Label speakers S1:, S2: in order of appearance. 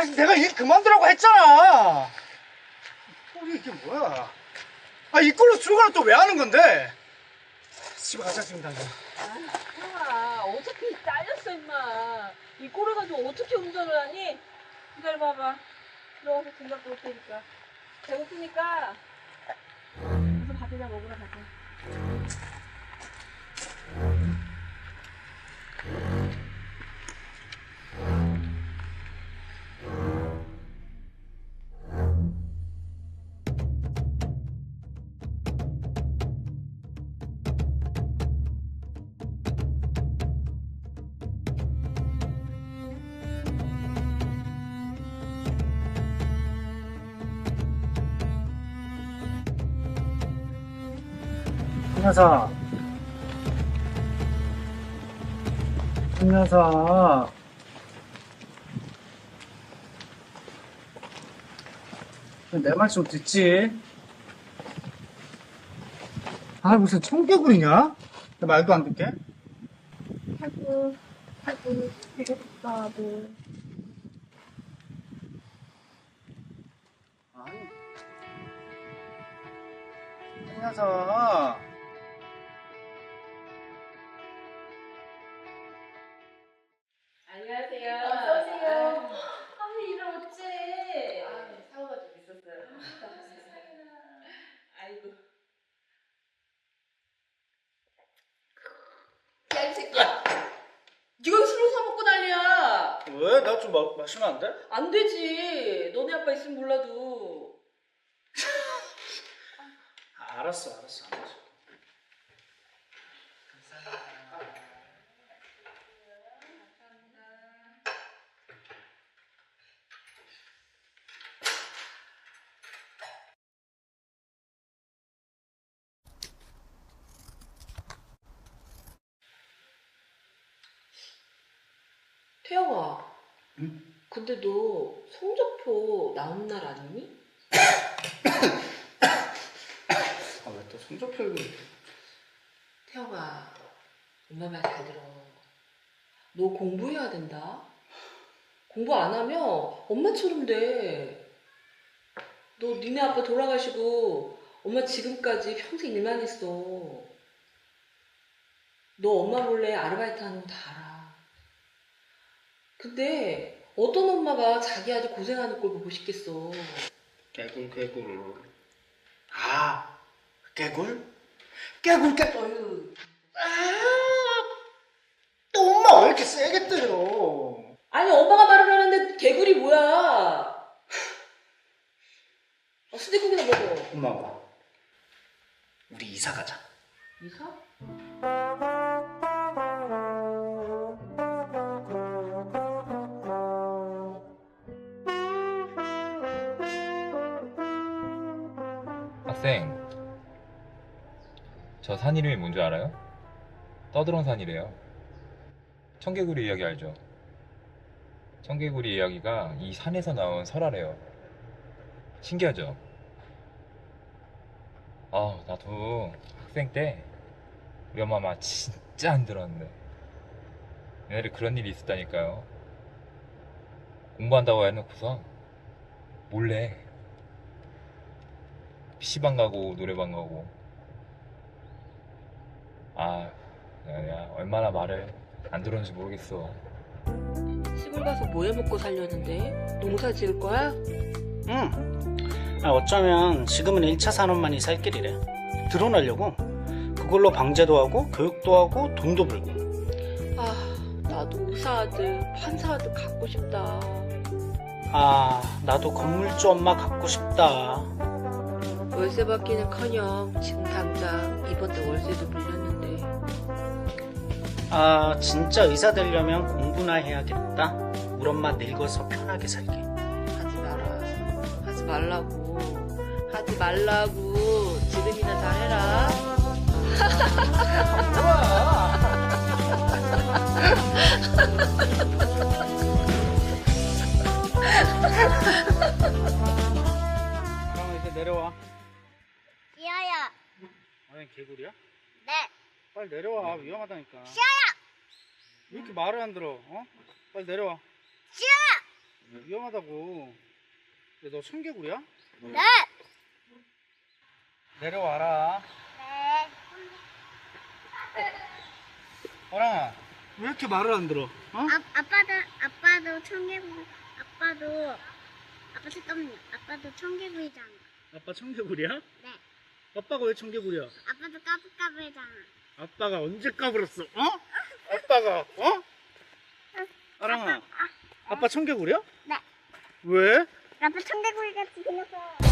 S1: 아니 내가 일 그만두라고 했잖아. 우리 이게 뭐야? 아 이꼴로 출근을 또 왜 하는 건데? 집에 가자 지금 당장.
S2: 아, 어차피 잘렸어 임마. 이 꼴을 가지고 어떻게 운전을 하니? 기다려봐봐. 들어가서 돈 갖고 올 테니까. 배고프니까 무슨 밥이나 먹으러 가자.
S1: 김여사. 김여사. 내말 좀 듣지? 아, 무슨 청개구리냐? 내 말도 안 듣게?
S2: 아이고, 아이고, 배고프다, 뭐.
S1: 아니. 김여사.
S2: 안녕하세요.
S3: 어서 오세요.
S2: 아니, 이런 어째.
S3: 아, 사고가 좀 있었어요.
S2: 아이고.
S3: 야, 이 새끼야. 네가 술을 사 먹고 난리야.
S1: 왜? 나 좀 마시면 안 돼?
S2: 안 되지. 너네 아빠 있으면 몰라도.
S1: 아, 알았어, 알았어, 알았어.
S2: 태영아.
S1: 응?
S2: 근데 너 성적표 나온 날 아니니?
S1: 아, 왜 또 성적표 얘기
S2: 태영아, 엄마 말 잘 들어. 너 공부해야 된다. 공부 안 하면 엄마처럼 돼. 너 니네 아빠 돌아가시고 엄마 지금까지 평생 일만 했어. 너 엄마 몰래 아르바이트 하는 거 다 알아. 근데 어떤 엄마가 자기 아들 고생하는 꼴 보고 싶겠어.
S1: 개굴, 개굴. 아, 개굴? 개굴, 개굴.
S2: 어휴.
S1: 아, 또 엄마 왜 이렇게 세게 때려?
S2: 아니 엄마가 말을 하는데 개구리 뭐야? 어, 수제국이나 먹어.
S1: 엄마, 엄마. 우리 이사 가자.
S2: 이사?
S4: 학생, 저 산 이름이 뭔지 알아요? 떠들어온 산이래요. 청개구리 이야기 알죠? 청개구리 이야기가 이 산에서 나온 설화래요. 신기하죠? 아, 나도 학생 때 우리 엄마 말 진짜 안 들었는데 옛날에 그런 일이 있었다니까요. 공부한다고 해놓고서 몰래 PC방 가고 노래방 가고 아 내가, 내가 얼마나 말을 안 들었는지 모르겠어
S2: 시골 가서 뭐 해 먹고 살려는데? 농사 지을 거야?
S5: 응. 아, 어쩌면 지금은 1차 산업만이 살 길이래. 드러내려고. 그걸로 방제도 하고, 교육도 하고, 돈도 벌고.
S2: 아, 나도 의사 아들, 판사 아들 갖고 싶다.
S5: 아, 나도 건물주 엄마 갖고 싶다.
S2: 월세 받기는커녕 지금 당장 이번 달 월세도 물렸는데
S5: 아, 진짜 의사 되려면 공부나 해야겠다. 우리 엄마 늙어서 편하게 살게.
S2: 하지 마라. 하지 말라고. 하지 말라고. 지금이나 잘해라.
S5: 그럼 이제 내려와. 아, 개구리야?
S3: 네.
S5: 빨리 내려와. 위험하다니까.
S3: 시아야.
S5: 왜 이렇게 말을 안 들어? 어? 빨리 내려와.
S3: 시아.
S1: 위험하다고. 근데 너 청개구리야?
S6: 네.
S1: 내려와라.
S6: 네.
S1: 어랑아, 왜 이렇게 말을 안 들어? 어?
S6: 아, 아빠도 아빠도 청개구리 아빠도 아빠 잠깐만요. 아빠도 청개구리잖아.
S1: 아빠 청개구리야?
S6: 네.
S1: 아빠가 왜 청개구리야?
S6: 아빠도 까불까불잖아.
S1: 아빠가 언제 까불었어? 어? 아빠가 어? 아랑아, 아빠 청개구리야?
S6: 네.
S1: 왜?
S6: 아빠 청개구리 같이 생겼어.